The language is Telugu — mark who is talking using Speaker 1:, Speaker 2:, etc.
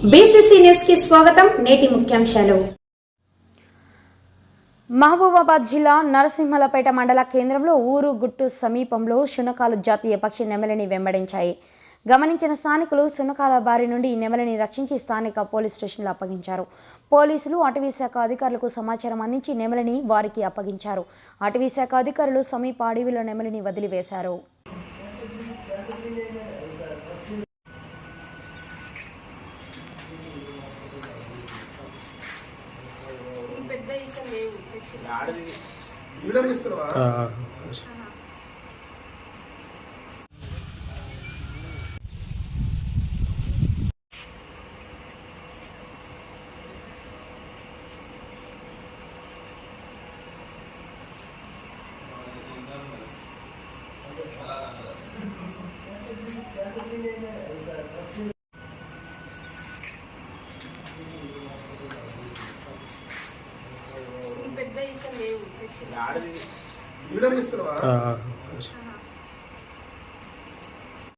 Speaker 1: కి స్వాగతం నేటి ముఖ్యాంశాలు.
Speaker 2: మహబూబాబాద్ జిల్లా నరసింహలపేట మండల కేంద్రంలో ఊరు గుట్టు సమీపంలో శునకాలు జాతీయ పక్షి నెమలిని వెంబడించాయి. గమనించిన స్థానికులు శునకాల బారి నుండి ఈ నెమలిని రక్షించి స్థానిక పోలీస్ స్టేషన్లో అప్పగించారు. పోలీసులు అటవీ శాఖ అధికారులకు సమాచారం అందించి నెమలిని వారికి అప్పగించారు. అటవీ శాఖ అధికారులు సమీప అడవిలో నెమలిని వదిలివేశారు.
Speaker 3: Video తీస్తున్నావా video తీస్తున్నావా?